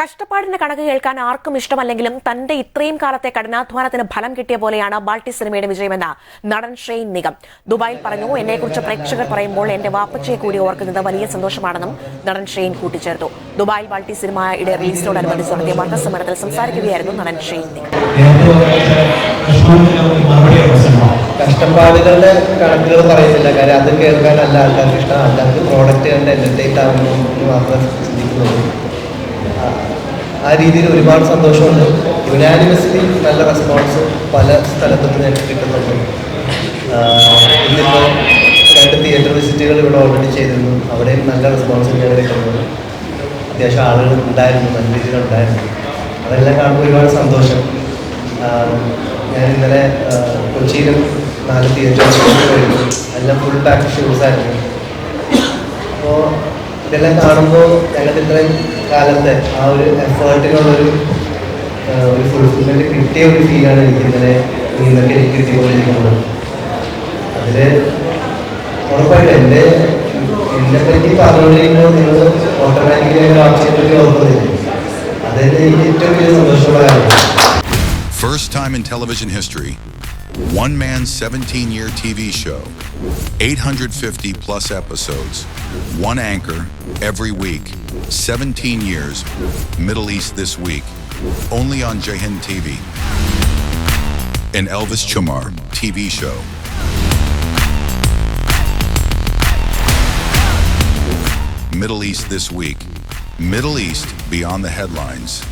കഷ്ടപ്പാടിന്റെ കണക്ക് കേൾക്കാൻ ആർക്കും ഇഷ്ടമല്ലെങ്കിലും തന്റെ ഇത്രയും കാലത്തെ കഠിനാധ്വാനത്തിന് ഫലം കിട്ടിയ പോലെയാണ് ബാൾട്ടി സിനിമയുടെ വിജയമെന്ന് നടൻ ഷെയ്ൻ നിഗം. ദുബായിൽ പറഞ്ഞു എന്നെക്കുറിച്ച് പ്രേക്ഷകർ പറയുമ്പോൾ എന്റെ വാപ്പച്ചയെ കൂടി ഓർക്കുന്നത് വലിയ സന്തോഷമാണെന്നും നടൻ ഷെയ്ൻ കൂട്ടിച്ചേർത്തു. ദുബായിൽ ബാൾട്ടി സിനിമയുടെ റിലീസിനോടനുബന്ധിച്ച് നടത്തിയ വാർത്താ സമ്മേളനത്തിൽ സംസാരിക്കുകയായിരുന്നു നടൻ ഷെയ്ൻ നിഗം. കഷ്ടപ്പാടുകളുടെ കണക്കുകൾ പറയുന്നില്ല. കാര്യം അത് കേൾക്കാനല്ല ആൾക്കാർക്ക് ഇഷ്ടം. ആൾക്കാർക്ക് പ്രോഡക്റ്റ് കണ്ട് എന്റർടൈറ്റ് ആവുന്നു മാത്രം ചിന്തിക്കുന്നുള്ളൂ ആ- രീതിയിൽ ഒരുപാട് സന്തോഷമുണ്ട്. യുനാനിമസ്ലി നല്ല റെസ്പോൺസ് പല സ്ഥലത്തു നിന്ന് എനിക്ക് കിട്ടുന്നുണ്ട്. ഇന്നിപ്പോൾ രണ്ട് തിയേറ്റർ വിസിറ്റുകൾ ഇവിടെ ഓൾറെഡി ചെയ്തിരുന്നു. അവിടെയും നല്ല റെസ്പോൺസ് തന്നെയാണ് കിട്ടുന്നത് അത്യാവശ്യം ആളുകൾ ഉണ്ടായിരുന്നു നല്ല രീതിയിൽ ഉണ്ടായിരുന്നു. അതെല്ലാം കാണുമ്പോൾ ഒരുപാട് സന്തോഷം. ഞാൻ ഇന്നലെ കൊച്ചിയിലും നാല് തിയേറ്റർ കഴിഞ്ഞു. എല്ലാം ഫുൾ പാക്ക് ഷൂസായിരുന്നു അപ്പോൾ ഇതെല്ലാം കാണുമ്പോൾ ഞങ്ങൾക്ക് ഇത്രയും കാലത്തെ ആ ഒരു എഫേർട്ടിനുള്ളൊരു ആ, ഒരു ഫുൾഫിൽമെൻറ്റ് കിട്ടിയ ഒരു ഫീലാണ് എനിക്ക് ഇന്നലെ ഇന്നൊക്കെ എനിക്ക് കിട്ടിക്കൊണ്ടിരിക്കുന്നത് അതിൽ ഉറപ്പായിട്ടും എൻ്റെ എന്നെ പറ്റി പറഞ്ഞുകൊണ്ടിരിക്കുമ്പോൾ നിങ്ങൾ ഓട്ടോമാറ്റിക്കലി എൻ്റെ വാർത്തയെ പറ്റി ഓർക്കുന്നില്ല അതെന്നെ എനിക്ക് ഏറ്റവും വലിയ സന്തോഷമുള്ള കാര്യമാണ് First time in television history, one man 17 year TV show, 850 plus episodes, one anchor every week, 17 years, Middle East this week, only on Jahin TV. An Elvis Chamar TV show. Middle East this week. Middle East beyond the headlines.